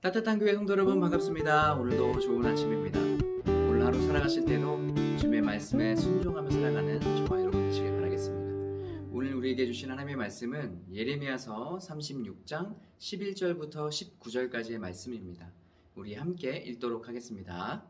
따뜻한 교회 성도 여러분 반갑습니다. 오늘도 좋은 아침입니다. 오늘 하루 살아가실 때도 주님의 말씀에 순종하며 살아가는 저와 여러분 되시길 바라겠습니다. 오늘 우리에게 주신 하나님의 말씀은 예레미야서 36장 11절부터 19절까지의 말씀입니다. 우리 함께 읽도록 하겠습니다.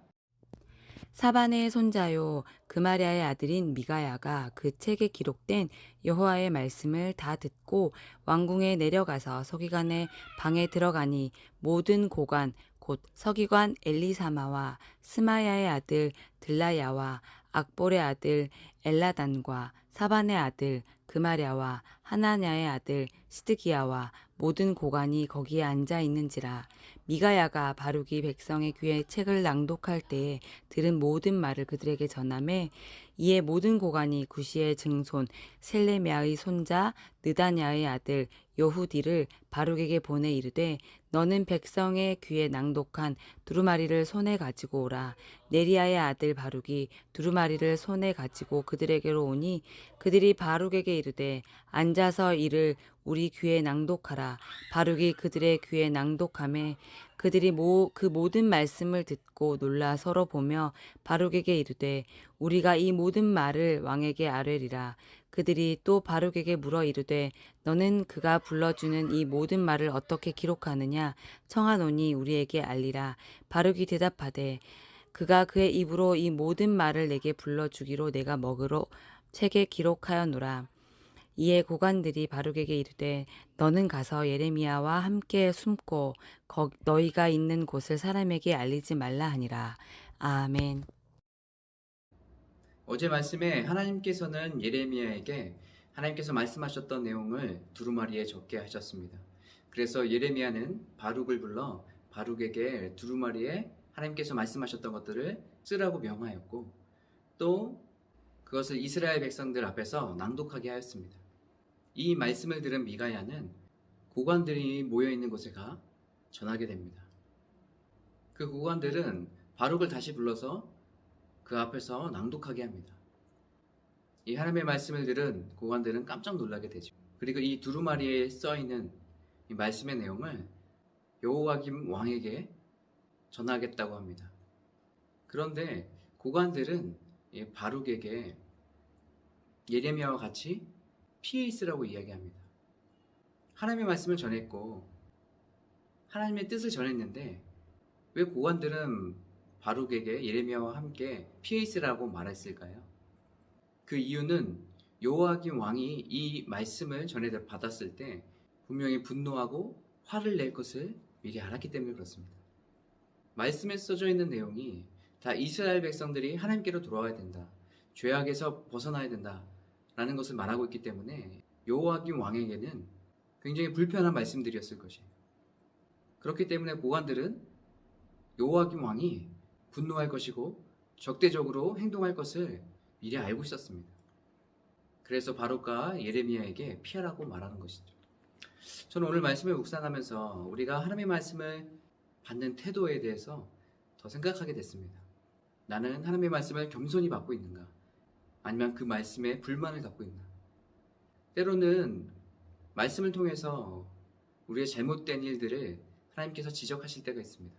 사반의 손자요 그마랴의 아들인 미가야가 그 책에 기록된 여호와의 말씀을 다 듣고 왕궁에 내려가서 서기관의 방에 들어가니 모든 고관 곧 서기관 엘리사마와 스마야의 아들 들라야와 악볼의 아들 엘라단과 사반의 아들 그마랴와 하나냐의 아들 시드기야와 모든 고관이 거기에 앉아 있는지라 미가야가 바룩이 백성의 귀에 책을 낭독할 때에 들은 모든 말을 그들에게 전함에 이에 모든 고관이 구시의 증손 셀레미아의 손자 느다냐의 아들 여후디를 바룩에게 보내 이르되 너는 백성의 귀에 낭독한 두루마리를 손에 가지고 오라. 네리아의 아들 바룩이 두루마리를 손에 가지고 그들에게로 오니 그들이 바룩에게 이르되 앉아서 이를 우리 귀에 낭독하라. 바룩이 그들의 귀에 낭독함에 그들이 모, 그 모든 말씀을 듣고 놀라 서로 보며 바룩에게 이르되 우리가 이 모든 말을 왕에게 아뢰리라. 그들이 또 바룩에게 물어 이르되 너는 그가 불러주는 이 모든 말을 어떻게 기록하느냐? 청하노니 우리에게 알리라. 바룩이 대답하되 그가 그의 입으로 이 모든 말을 내게 불러주기로 내가 먹으러 책에 기록하였노라 이에 고관들이 바룩에게 이르되 너는 가서 예레미야와 함께 숨고 거, 너희가 있는 곳을 사람에게 알리지 말라 하니라 아멘 어제 말씀에 하나님께서는 예레미야에게 하나님께서 말씀하셨던 내용을 두루마리에 적게 하셨습니다. 그래서 예레미야는 바룩을 불러 바룩에게 두루마리에 하나님께서 말씀하셨던 것들을 쓰라고 명하였고 또 그것을 이스라엘 백성들 앞에서 낭독하게 하였습니다. 이 말씀을 들은 미가야는 고관들이 모여 있는 곳에 가 전하게 됩니다. 그 고관들은 바룩을 다시 불러서 그 앞에서 낭독하게 합니다. 이 하나님의 말씀을 들은 고관들은 깜짝 놀라게 되죠. 그리고 이 두루마리에 써 있는 이 말씀의 내용을 여호와김 왕에게 전하겠다고 합니다. 그런데 고관들은 이 바룩에게 예레미야와 같이 있으라고 이야기합니다. 하나님의 말씀을 전했고 하나님의 뜻을 전했는데 왜 고관들은 바룩에게 예레미야와 함께 있으라고 말했을까요? 그 이유는 요아김 왕이 이 말씀을 전해 받았을 때 분명히 분노하고 화를 낼 것을 미리 알았기 때문에 그렇습니다. 말씀에 써져 있는 내용이 다 이스라엘 백성들이 하나님께로 돌아와야 된다. 죄악에서 벗어나야 된다. 라는 것을 말하고 있기 때문에 여호와김 왕에게는 굉장히 불편한 말씀들이었을 것이에요. 그렇기 때문에 고관들은 여호와김 왕이 분노할 것이고 적대적으로 행동할 것을 미리 알고 있었습니다. 그래서 바로가 예레미야에게 피하라고 말하는 것이죠. 저는 오늘 말씀을 묵상하면서 우리가 하나님의 말씀을 받는 태도에 대해서 더 생각하게 됐습니다. 나는 하나님의 말씀을 겸손히 받고 있는가? 아니면 그 말씀에 불만을 갖고 있나? 때로는 말씀을 통해서 우리의 잘못된 일들을 하나님께서 지적하실 때가 있습니다.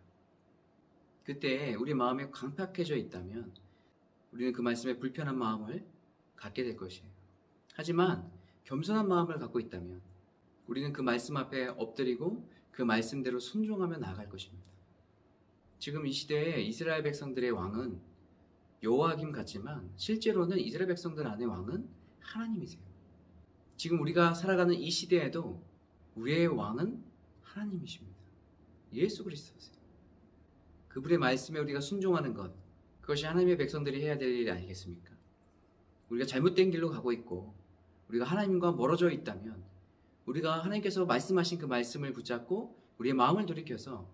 그때 우리 마음이 강팍해져 있다면 우리는 그 말씀에 불편한 마음을 갖게 될 것이에요. 하지만 겸손한 마음을 갖고 있다면 우리는 그 말씀 앞에 엎드리고 그 말씀대로 순종하며 나아갈 것입니다. 지금 이 시대에 이스라엘 백성들의 왕은 여호와김 같지만 실제로는 이스라엘 백성들 안의 왕은 하나님이세요. 지금 우리가 살아가는 이 시대에도 우리의 왕은 하나님이십니다. 예수 그리스도세요. 그분의 말씀에 우리가 순종하는 것, 그것이 하나님의 백성들이 해야 될 일 아니겠습니까? 우리가 잘못된 길로 가고 있고, 우리가 하나님과 멀어져 있다면, 우리가 하나님께서 말씀하신 그 말씀을 붙잡고, 우리의 마음을 돌이켜서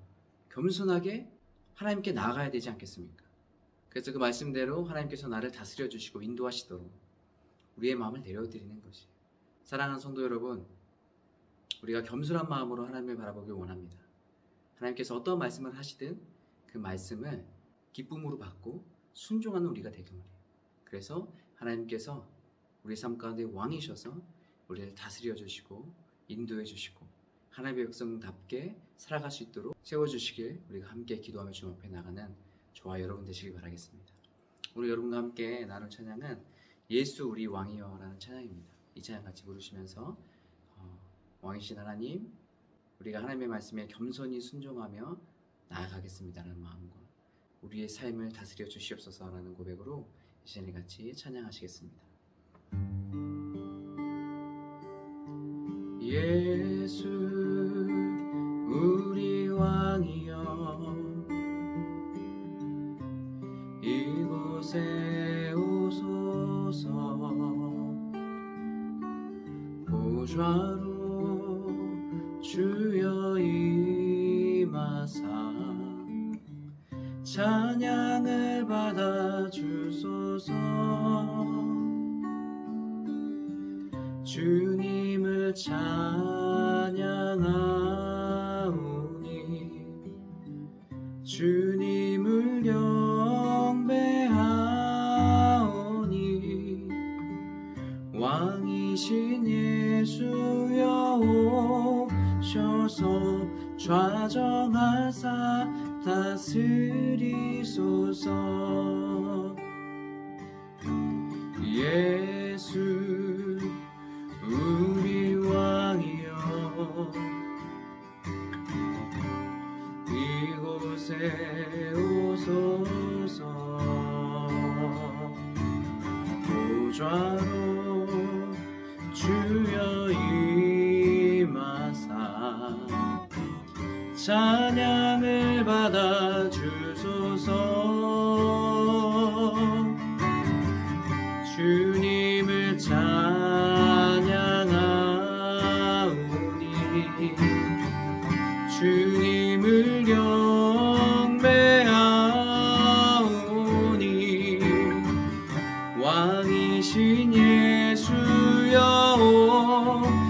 겸손하게 하나님께 나아가야 되지 않겠습니까? 그래서 그 말씀대로 하나님께서 나를 다스려 주시고 인도하시도록 우리의 마음을 내려드리는 것이 사랑하는 성도 여러분, 우리가 겸손한 마음으로 하나님을 바라보길 원합니다. 하나님께서 어떤 말씀을 하시든 그 말씀을 기쁨으로 받고 순종하는 우리가 되길 원해요. 그래서 하나님께서 우리 삶 가운데 왕이셔서 우리를 다스려 주시고 인도해 주시고 하나님의 백성답게 살아갈 수 있도록 세워 주시길 우리가 함께 기도하며 주님 앞에 나가는 저와 여러분 되시길 바라겠습니다. 오늘 여러분과 함께 나눌 찬양은 예수 우리 왕이여라는 찬양입니다. 이 찬양 같이 부르시면서 어, 왕이신 하나님 우리가 하나님의 말씀에 겸손히 순종하며 나아가겠습니다라는 마음과 우리의 삶을 다스려 주시옵소서라는 고백으로 이 시간에 같이 찬양하시겠습니다. 예수 좌로 주여 임하사. 찬양을 받아 주소서. 주님을 찬양하오니 주 예수 우리 왕이여. 이곳에 오소서. 보좌로 주여 임하사. 찬양을 받아 주소서 왕이신 예수여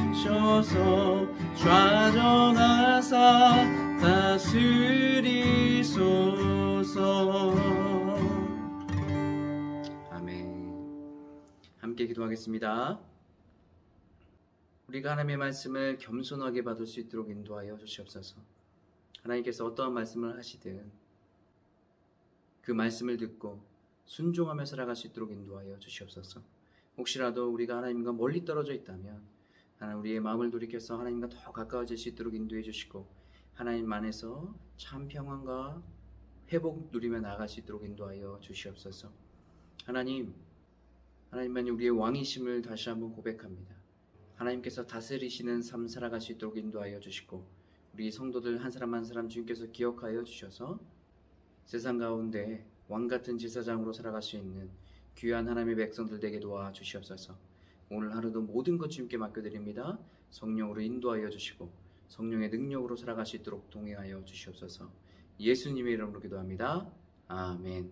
오셔서 좌정하사 다스리소서. 아멘. 함께 기도하겠습니다. 우리가 하나님의 말씀을 겸손하게 받을 수 있도록 인도하여 주시옵소서. 하나님께서 어떠한 말씀을 하시든 그 말씀을 듣고 순종하며 살아갈 수 있도록 인도하여 주시옵소서. 혹시라도 우리가 하나님과 멀리 떨어져 있다면 하나님 우리의 마음을 돌이켜서 하나님과 더 가까워질 수 있도록 인도해 주시고 하나님 안에서 참 평안과 회복 누리며 나아갈 수 있도록 인도하여 주시옵소서. 하나님, 하나님만이 우리의 왕이심을 다시 한번 고백합니다. 하나님께서 다스리시는 삶 살아갈 수 있도록 인도하여 주시고 우리 성도들 한 사람 한 사람 주님께서 기억하여 주셔서 세상 가운데 왕 같은 제사장으로 살아갈 수 있는 귀한 하나님의 백성들 되게 도와 주시옵소서. 오늘 하루도 모든 것 주님께 맡겨드립니다. 성령으로 인도하여 주시고 성령의 능력으로 살아갈 수 있도록 동행하여 주시옵소서. 예수님의 이름으로 기도합니다. 아멘.